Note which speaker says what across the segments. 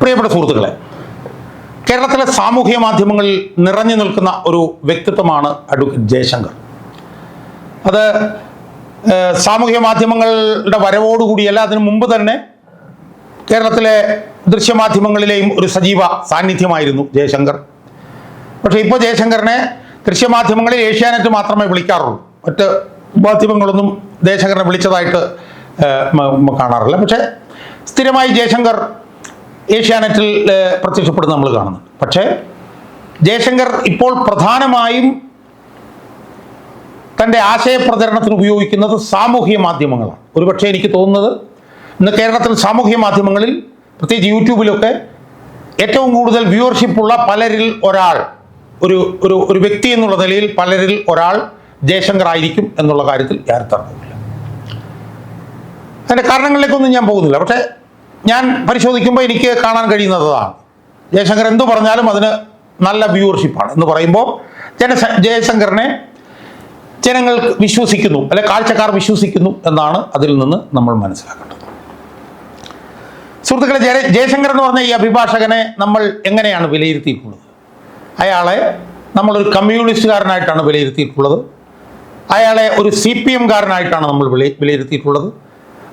Speaker 1: പ്രിയപ്പെട്ട സുഹൃത്തുക്കളെ കേരളത്തിലെ സാമൂഹ്യ മാധ്യമങ്ങളിൽ നിറഞ്ഞു നിൽക്കുന്ന ഒരു വ്യക്തിത്വമാണ് അഡ്വക്കേറ്റ് ജയശങ്കർ. അത് സാമൂഹ്യ മാധ്യമങ്ങളുടെ വരവോടുകൂടിയല്ല അതിനു മുമ്പ് തന്നെ കേരളത്തിലെ ദൃശ്യമാധ്യമങ്ങളിലെയും ഒരു സജീവ സാന്നിധ്യമായിരുന്നു ജയശങ്കർ. പക്ഷേ ഇപ്പോൾ ജയശങ്കറിനെ ദൃശ്യമാധ്യമങ്ങളിൽ ഏഷ്യാനെറ്റ് മാത്രമേ വിളിക്കാറുള്ളൂ. മറ്റ് മാധ്യമങ്ങളൊന്നും ജയശങ്കറിനെ വിളിച്ചതായിട്ട് കാണാറില്ല. പക്ഷേ സ്ഥിരമായി ജയശങ്കർ ഏഷ്യാനെറ്റിൽ പ്രത്യക്ഷപ്പെടുന്ന നമ്മൾ കാണുന്നുണ്ട് പക്ഷേ ജയശങ്കർ ഇപ്പോൾ പ്രധാനമായും തന്റെ ആശയപ്രചരണത്തിന് ഉപയോഗിക്കുന്നത് സാമൂഹ്യ മാധ്യമങ്ങളാണ്. ഒരുപക്ഷെ എനിക്ക് തോന്നുന്നത് ഇന്ന് കേരളത്തിൽ സാമൂഹ്യ മാധ്യമങ്ങളിൽ പ്രത്യേകിച്ച് യൂട്യൂബിലൊക്കെ ഏറ്റവും കൂടുതൽ വ്യൂവർഷിപ്പുള്ള പലരിൽ ഒരാൾ ഒരു ഒരു ഒരു വ്യക്തി എന്നുള്ള നിലയിൽ പലരിൽ ഒരാൾ ജയശങ്കർ ആയിരിക്കും എന്നുള്ള കാര്യത്തിൽ യാതൊരു തർക്കമില്ല അതിന്റെ കാരണങ്ങളിലേക്കൊന്നും ഞാൻ പോകുന്നില്ല. പക്ഷേ ഞാൻ പരിശോധിക്കുമ്പോൾ എനിക്ക് കാണാൻ കഴിയുന്നതാണ് ജയശങ്കർ എന്തു പറഞ്ഞാലും അതിന് നല്ല വ്യൂവർഷിപ്പാണ് എന്ന് പറയുമ്പോൾ ജന ജയശങ്കറിനെ ജനങ്ങൾ വിശ്വസിക്കുന്നു അല്ലെ കാഴ്ചക്കാർ വിശ്വസിക്കുന്നു എന്നാണ് അതിൽ നിന്ന് നമ്മൾ മനസ്സിലാക്കേണ്ടത്. സുഹൃത്തുക്കളെ ജയ ജയശങ്കർ എന്ന് പറഞ്ഞ ഈ അഭിഭാഷകനെ നമ്മൾ എങ്ങനെയാണ് വിലയിരുത്തിയിട്ടുള്ളത്? അയാളെ നമ്മളൊരു കമ്മ്യൂണിസ്റ്റുകാരനായിട്ടാണ് വിലയിരുത്തിയിട്ടുള്ളത്. അയാളെ ഒരു സി പി എംകാരനായിട്ടാണ് നമ്മൾ വിലയി വിലയിരുത്തിയിട്ടുള്ളത്.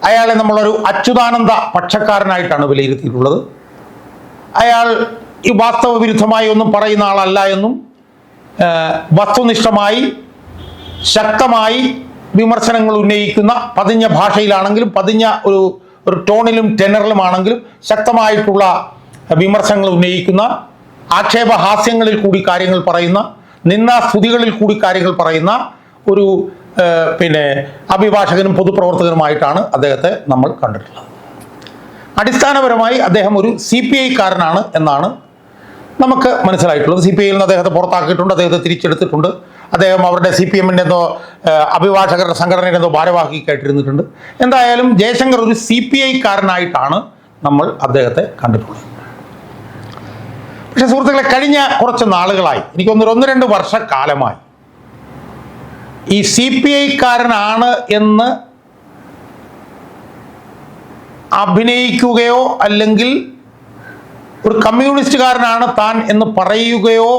Speaker 1: അയാളെ നമ്മളൊരു അച്യുതാനന്ദ പക്ഷക്കാരനായിട്ടാണ് വിലയിരുത്തിയിട്ടുള്ളത്. അയാൾ ഈ വാസ്തവ വിരുദ്ധമായി ഒന്നും പറയുന്ന ആളല്ല എന്നും വസ്തുനിഷ്ഠമായി ശക്തമായി വിമർശനങ്ങൾ ഉന്നയിക്കുന്ന പതിഞ്ഞ ഭാഷയിലാണെങ്കിലും പതിഞ്ഞ ഒരു ഒരു ടോണിലും ടെനറിലുമാണെങ്കിലും ശക്തമായിട്ടുള്ള വിമർശനങ്ങൾ ഉന്നയിക്കുന്ന ആക്ഷേപഹാസ്യങ്ങളിൽ കൂടി കാര്യങ്ങൾ പറയുന്ന നിന്നാസ്തുതികളിൽ കൂടി കാര്യങ്ങൾ പറയുന്ന ഒരു പിന്നെ അഭിഭാഷകനും പൊതുപ്രവർത്തകനുമായിട്ടാണ് അദ്ദേഹത്തെ നമ്മൾ കണ്ടിട്ടുള്ളത്. അടിസ്ഥാനപരമായി അദ്ദേഹം ഒരു സി പി ഐക്കാരനാണ് എന്നാണ് നമുക്ക് മനസ്സിലായിട്ടുള്ളത്. സി പി ഐയിൽ നിന്ന് അദ്ദേഹത്തെ പുറത്താക്കിയിട്ടുണ്ട് അദ്ദേഹത്തെ തിരിച്ചെടുത്തിട്ടുണ്ട്. അദ്ദേഹം അവരുടെ സി പി എമ്മിന്റെ എന്തോ അഭിഭാഷകരുടെ സംഘടനയുടെ എന്തോ ഭാരവാഹി കേട്ടിരുന്നിട്ടുണ്ട് എന്തായാലും ജയശങ്കർ ഒരു സി പി ഐക്കാരനായിട്ടാണ് നമ്മൾ അദ്ദേഹത്തെ കണ്ടിട്ടുള്ളത്. പക്ഷേ സുഹൃത്തുക്കളെ കഴിഞ്ഞ കുറച്ച് നാളുകളായി എനിക്കൊന്നൊരു ഒന്ന് രണ്ട് വർഷക്കാലമായി ഈ സി പി ഐക്കാരനാണ് എന്ന് അഭിനയിക്കുകയോ അല്ലെങ്കിൽ ഒരു കമ്മ്യൂണിസ്റ്റുകാരനാണ് താൻ എന്ന് പറയുകയോ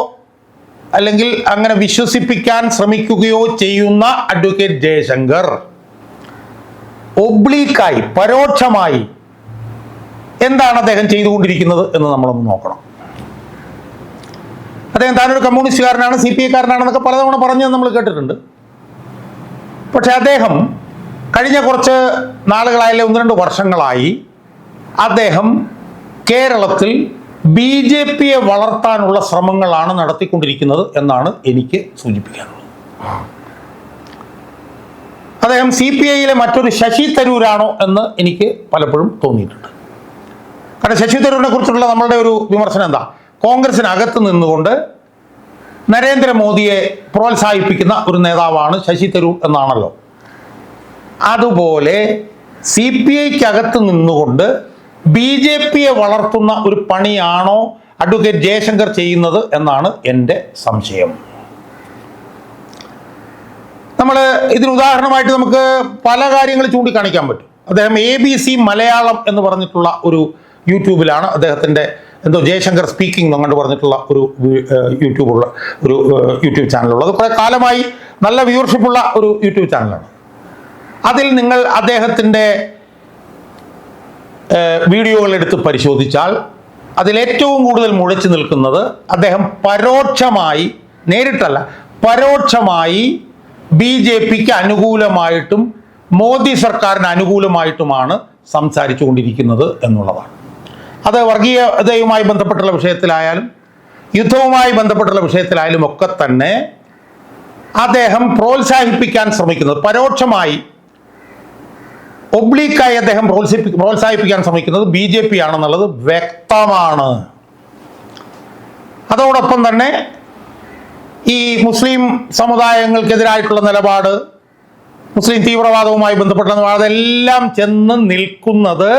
Speaker 1: അല്ലെങ്കിൽ അങ്ങനെ വിശ്വസിപ്പിക്കാൻ ശ്രമിക്കുകയോ ചെയ്യുന്ന അഡ്വക്കേറ്റ് ജയശങ്കർ. ഒബ്ലീക്കായി പരോക്ഷമായി എന്താണ് അദ്ദേഹം ചെയ്തുകൊണ്ടിരിക്കുന്നത് എന്ന് നമ്മളൊന്ന് നോക്കണം. അദ്ദേഹം താനൊരു കമ്മ്യൂണിസ്റ്റുകാരനാണ് സി പി ഐക്കാരനാണെന്നൊക്കെ പലതവണ പറഞ്ഞ് നമ്മൾ കേട്ടിട്ടുണ്ട്. പക്ഷെ അദ്ദേഹം കഴിഞ്ഞ കുറച്ച് നാളുകളായാലും ഒന്ന് രണ്ട് വർഷങ്ങളായി അദ്ദേഹം കേരളത്തിൽ ബി ജെ പിയെ വളർത്താനുള്ള ശ്രമങ്ങളാണ് നടത്തിക്കൊണ്ടിരിക്കുന്നത് എന്നാണ് എനിക്ക് സൂചിപ്പിക്കാനുള്ളത്. അദ്ദേഹം സി പി ഐയിലെ മറ്റൊരു ശശി തരൂരാണോ എന്ന് എനിക്ക് പലപ്പോഴും തോന്നിയിട്ടുണ്ട്. കാരണം ശശി തരൂരിനെ കുറിച്ചുള്ള നമ്മളുടെ ഒരു വിമർശനം എന്താ? കോൺഗ്രസിനകത്ത് നിന്നുകൊണ്ട് നരേന്ദ്രമോദിയെ പ്രോത്സാഹിപ്പിക്കുന്ന ഒരു നേതാവാണ് ശശി തരൂർ എന്നാണല്ലോ. അതുപോലെ സി പി ഐക്കകത്ത് നിന്നുകൊണ്ട് ബി ജെ പിയെ വളർത്തുന്ന ഒരു പണിയാണോ അഡ്വക്കേറ്റ് ജയശങ്കർ ചെയ്യുന്നത് എന്നാണ് എന്റെ സംശയം. നമ്മൾ ഇതിന് ഉദാഹരണമായിട്ട് നമുക്ക് പല കാര്യങ്ങൾ ചൂണ്ടിക്കാണിക്കാൻ പറ്റും. അദ്ദേഹം എ ബി സി മലയാളം എന്ന് പറഞ്ഞിട്ടുള്ള ഒരു യൂട്യൂബിലാണ് അദ്ദേഹത്തിന്റെ എന്തോ ജയശങ്കർ സ്പീക്കിംഗ് എന്നങ്ങോട്ട് പറഞ്ഞിട്ടുള്ള ഒരു യൂട്യൂബുള്ള ഒരു യൂട്യൂബ് ചാനലുള്ളത് കുറേ കാലമായി നല്ല വ്യൂവർഷിപ്പുള്ള ഒരു യൂട്യൂബ് ചാനലാണ് അതിൽ നിങ്ങൾ അദ്ദേഹത്തിന്റെ വീഡിയോകൾ എടുത്ത് പരിശോധിച്ചാൽ അതിലേറ്റവും കൂടുതൽ മുഴച്ചു നിൽക്കുന്നത് അദ്ദേഹം പരോക്ഷമായി നേരിട്ടല്ല പരോക്ഷമായി ബി ജെ പിക്ക് അനുകൂലമായിട്ടും മോദി സർക്കാരിന് അനുകൂലമായിട്ടുമാണ് സംസാരിച്ചു കൊണ്ടിരിക്കുന്നത് എന്നുള്ളതാണ്. അത് വർഗീയതയുമായി ബന്ധപ്പെട്ടുള്ള വിഷയത്തിലായാലും യുദ്ധവുമായി ബന്ധപ്പെട്ടുള്ള വിഷയത്തിലായാലും ഒക്കെ തന്നെ അദ്ദേഹം പ്രോത്സാഹിപ്പിക്കാൻ ശ്രമിക്കുന്നത് പരോക്ഷമായി ഒബ്ലീക്കായി അദ്ദേഹം പ്രോത്സാഹിപ്പി പ്രോത്സാഹിപ്പിക്കാൻ ശ്രമിക്കുന്നത് ബി ജെ പി ആണെന്നുള്ളത് വ്യക്തമാണ്. അതോടൊപ്പം തന്നെ ഈ മുസ്ലിം സമുദായങ്ങൾക്കെതിരായിട്ടുള്ള നിലപാട് മുസ്ലിം തീവ്രവാദവുമായി ബന്ധപ്പെട്ട അതെല്ലാം ചെന്ന് നിൽക്കുന്നത്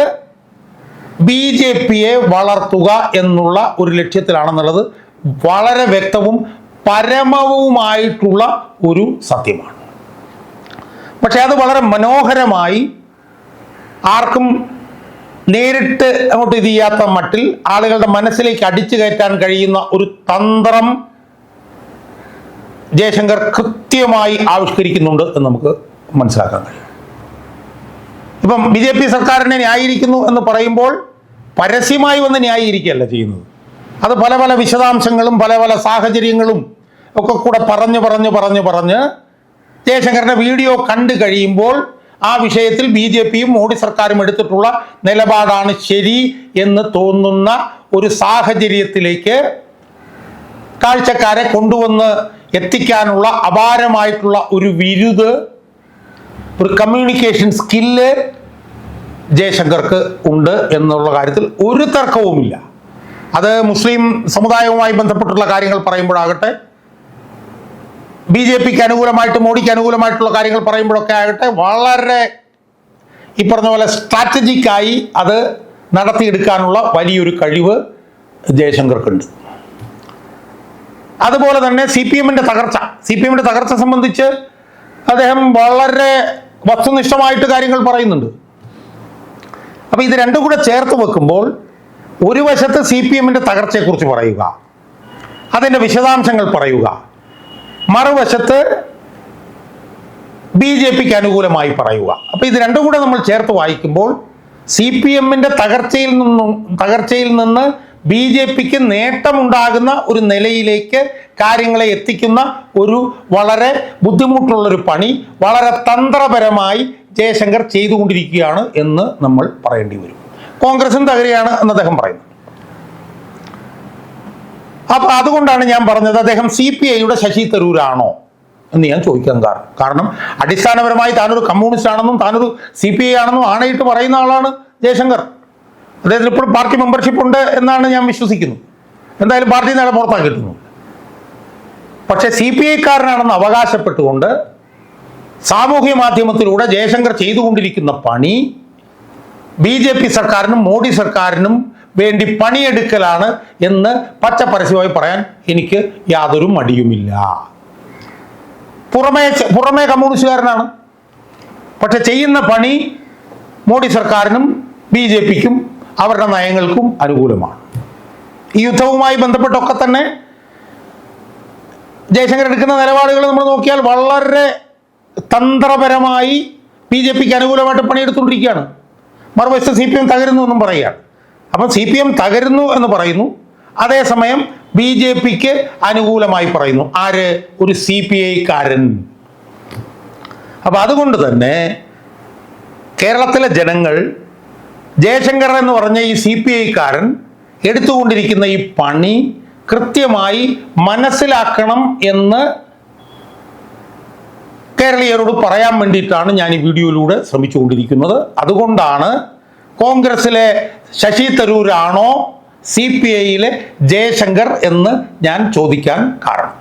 Speaker 1: ബി ജെ പിയെ വളർത്തുക എന്നുള്ള ഒരു ലക്ഷ്യത്തിലാണെന്നുള്ളത് വളരെ വ്യക്തവും പരമവുമായിട്ടുള്ള ഒരു സത്യമാണ്. പക്ഷെ അത് വളരെ മനോഹരമായി ആർക്കും നേരിട്ട് അങ്ങോട്ട് ഇത് ചെയ്യാത്ത മട്ടിൽ ആളുകളുടെ മനസ്സിലേക്ക് അടിച്ചു കയറ്റാൻ കഴിയുന്ന ഒരു തന്ത്രം ജയശങ്കർ കൃത്യമായി ആവിഷ്കരിക്കുന്നുണ്ട് എന്ന് നമുക്ക് മനസ്സിലാക്കാൻ കഴിയും. ഇപ്പം ബി ജെ പി സർക്കാരിനെ ന്യായീകരിക്കുന്നു എന്ന് പറയുമ്പോൾ പരസ്യമായി വന്ന് ന്യായീകരിക്കുകയല്ല ചെയ്യുന്നത്. അത് പല പല വിശദാംശങ്ങളും പല പല സാഹചര്യങ്ങളും ഒക്കെ കൂടെ പറഞ്ഞു പറഞ്ഞു പറഞ്ഞു പറഞ്ഞ് ജയശങ്കറിന്റെ വീഡിയോ കണ്ടു കഴിയുമ്പോൾ ആ വിഷയത്തിൽ ബി ജെ പിയും മോഡി സർക്കാരും എടുത്തിട്ടുള്ള നിലപാടാണ് ശരി എന്ന് തോന്നുന്ന ഒരു സാഹചര്യത്തിലേക്ക് കാഴ്ചക്കാരെ കൊണ്ടുവന്ന് എത്തിക്കാനുള്ള അപാരമായിട്ടുള്ള ഒരു വിരുത് ഒരു കമ്മ്യൂണിക്കേഷൻ സ്കില്ല് ജയശങ്കർക്ക് ഉണ്ട് എന്നുള്ള കാര്യത്തിൽ ഒരു തർക്കവുമില്ല. അത് മുസ്ലിം സമുദായവുമായി ബന്ധപ്പെട്ടുള്ള കാര്യങ്ങൾ പറയുമ്പോഴാകട്ടെ ബി ജെ പിക്ക് അനുകൂലമായിട്ട് മോഡിക്ക് അനുകൂലമായിട്ടുള്ള കാര്യങ്ങൾ പറയുമ്പോഴൊക്കെ ആകട്ടെ വളരെ ഈ പറഞ്ഞ പോലെ സ്ട്രാറ്റജിക്കായി അത് നടത്തിയെടുക്കാനുള്ള വലിയൊരു കഴിവ് ജയശങ്കർക്കുണ്ട്. അതുപോലെ തന്നെ സി പി എമ്മിന്റെ തകർച്ച. സി പി എമ്മിന്റെ തകർച്ച സംബന്ധിച്ച് അദ്ദേഹം വളരെ വസ്തുനിഷ്ഠമായിട്ട് കാര്യങ്ങൾ പറയുന്നുണ്ട്. അപ്പോൾ ഇത് രണ്ടും കൂടെ ചേർത്ത് വെക്കുമ്പോൾ ഒരു വശത്ത് സി പി എമ്മിന്റെ തകർച്ചയെക്കുറിച്ച് പറയുക അതിന്റെ വിശദാംശങ്ങൾ പറയുക. മറുവശത്ത് ബി ജെ പിക്ക് അനുകൂലമായി പറയുക. അപ്പോൾ ഇത് രണ്ടും കൂടെ നമ്മൾ ചേർത്ത് വായിക്കുമ്പോൾ സി പി എമ്മിന്റെ തകർച്ചയിൽ നിന്നും തകർച്ചയിൽ നിന്ന് ബി ജെ പിക്ക് നേട്ടമുണ്ടാകുന്ന ഒരു നിലയിലേക്ക് കാര്യങ്ങളെ എത്തിക്കുന്ന ഒരു വളരെ ബുദ്ധിമുട്ടുള്ളൊരു പണി വളരെ തന്ത്രപരമായി ജയശങ്കർ ചെയ്തുകൊണ്ടിരിക്കുകയാണ് എന്ന് നമ്മൾ പറയേണ്ടി വരും. കോൺഗ്രസും തകരുകയാണ് എന്ന് അദ്ദേഹം പറയുന്നു. അപ്പൊ അതുകൊണ്ടാണ് ഞാൻ പറഞ്ഞത് അദ്ദേഹം സി പി ഐയുടെ ശശി തരൂരാണോ എന്ന് ഞാൻ ചോദിക്കാൻ കാരണം കാരണം അടിസ്ഥാനപരമായി താനൊരു കമ്മ്യൂണിസ്റ്റ് ആണെന്നും താനൊരു സി പി ഐ ആണെന്നും ആണയിട്ട് പറയുന്ന ആളാണ് ജയശങ്കർ. അദ്ദേഹത്തിന് ഇപ്പോൾ പാർട്ടി മെമ്പർഷിപ്പ് ഉണ്ട് എന്നാണ് ഞാൻ വിശ്വസിക്കുന്നു. എന്തായാലും പാർട്ടി നേരെ പുറത്താക്കിയിട്ടുണ്ട്. പക്ഷേ സി പി ഐക്കാരനാണെന്ന് അവകാശപ്പെട്ടുകൊണ്ട് സാമൂഹ്യ മാധ്യമത്തിലൂടെ ജയശങ്കർ ചെയ്തുകൊണ്ടിരിക്കുന്ന പണി ബി ജെ പി സർക്കാരിനും മോഡി സർക്കാരിനും വേണ്ടി പണിയെടുക്കലാണ് എന്ന് പച്ച പരസ്യമായി പറയാൻ എനിക്ക് യാതൊരു മടിയുമില്ല. പുറമേ പുറമേ കമ്മ്യൂണിസ്റ്റുകാരനാണ്. പക്ഷെ ചെയ്യുന്ന പണി മോഡി സർക്കാരിനും ബി ജെ പിക്കും അവരുടെ നയങ്ങൾക്കും അനുകൂലമാണ്. ഈ യുദ്ധവുമായി ബന്ധപ്പെട്ടൊക്കെ തന്നെ ജയശങ്കർ എടുക്കുന്ന നിലപാടുകൾ നമ്മൾ നോക്കിയാൽ വളരെ തന്ത്രപരമായി ബി ജെ പിക്ക് അനുകൂലമായിട്ട് പണിയെടുത്തുകൊണ്ടിരിക്കുകയാണ്. മറുവശത്ത് സി പി എം തകരുന്നു എന്നും പറയുകയാണ്. അപ്പം സി പി എം തകരുന്നു എന്ന് പറയുന്നു. അതേസമയം ബി ജെ പിക്ക് അനുകൂലമായി പറയുന്നു. ആര്? ഒരു സി പി ഐക്കാരൻ. അപ്പം അതുകൊണ്ട് തന്നെ കേരളത്തിലെ ജനങ്ങൾ ജയശങ്കർ എന്ന് പറഞ്ഞ ഈ സി പി ഐക്കാരൻ എടുത്തുകൊണ്ടിരിക്കുന്ന ഈ പണി കൃത്യമായി മനസ്സിലാക്കണം എന്ന് കേരളീയരോട് പറയാൻ വേണ്ടിയിട്ടാണ് ഞാൻ ഈ വീഡിയോയിലൂടെ ശ്രമിച്ചുകൊണ്ടിരിക്കുന്നത്. അതുകൊണ്ടാണ് കോൺഗ്രസിലെ ശശി തരൂരാണോ സി പി ഐയിലെ ജയശങ്കർ എന്ന് ഞാൻ ചോദിക്കാൻ കാരണം.